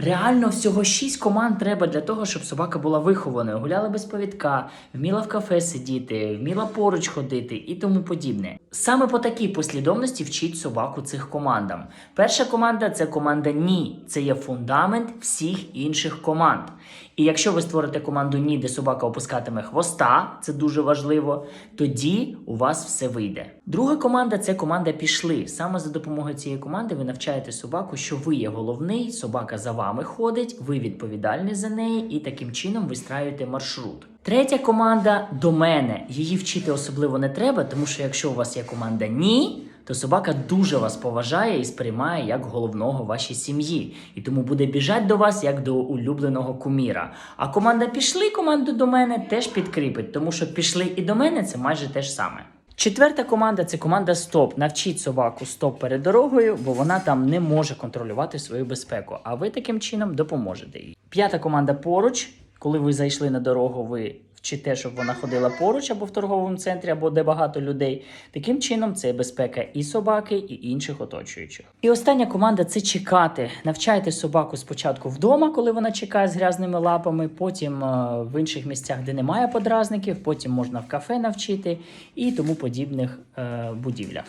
Реально всього 6 команд треба для того, щоб собака була вихованою, гуляла без повідка, вміла в кафе сидіти, вміла поруч ходити і тому подібне. Саме по такій послідовності вчить собаку цих командам. Перша команда це команда ні. Це є фундамент всіх інших команд. І якщо ви створите команду ні, де собака опускатиме хвоста, це дуже важливо, тоді у вас все вийде. Друга команда це команда пішли. Саме за допомогою цієї команди ви навчаєте собаку, що ви є головний, собака за вами ходить, ви відповідальні за неї, і таким чином вистраюєте маршрут. Третя команда до мене. Її вчити особливо не треба, тому що якщо у вас є команда ні, то собака дуже вас поважає і сприймає як головного вашій сім'ї, і тому буде біжати до вас як до улюбленого куміра. А команда пішли, команду до мене теж підкріпить, тому що пішли і до мене це майже те ж саме. Четверта команда це команда стоп. Навчіть собаку стоп перед дорогою, бо вона там не може контролювати свою безпеку. А ви таким чином допоможете їй. П'ята команда поруч. Коли ви зайшли на дорогу, ви вчите, щоб вона ходила поруч або в торговому центрі, або де багато людей. Таким чином, це безпека і собаки, і інших оточуючих. І остання команда це чекати. Навчайте собаку спочатку вдома, коли вона чекає з грязними лапами, потім е, в інших місцях, де немає подразників, потім можна в кафе навчити і тому подібних е, будівлях.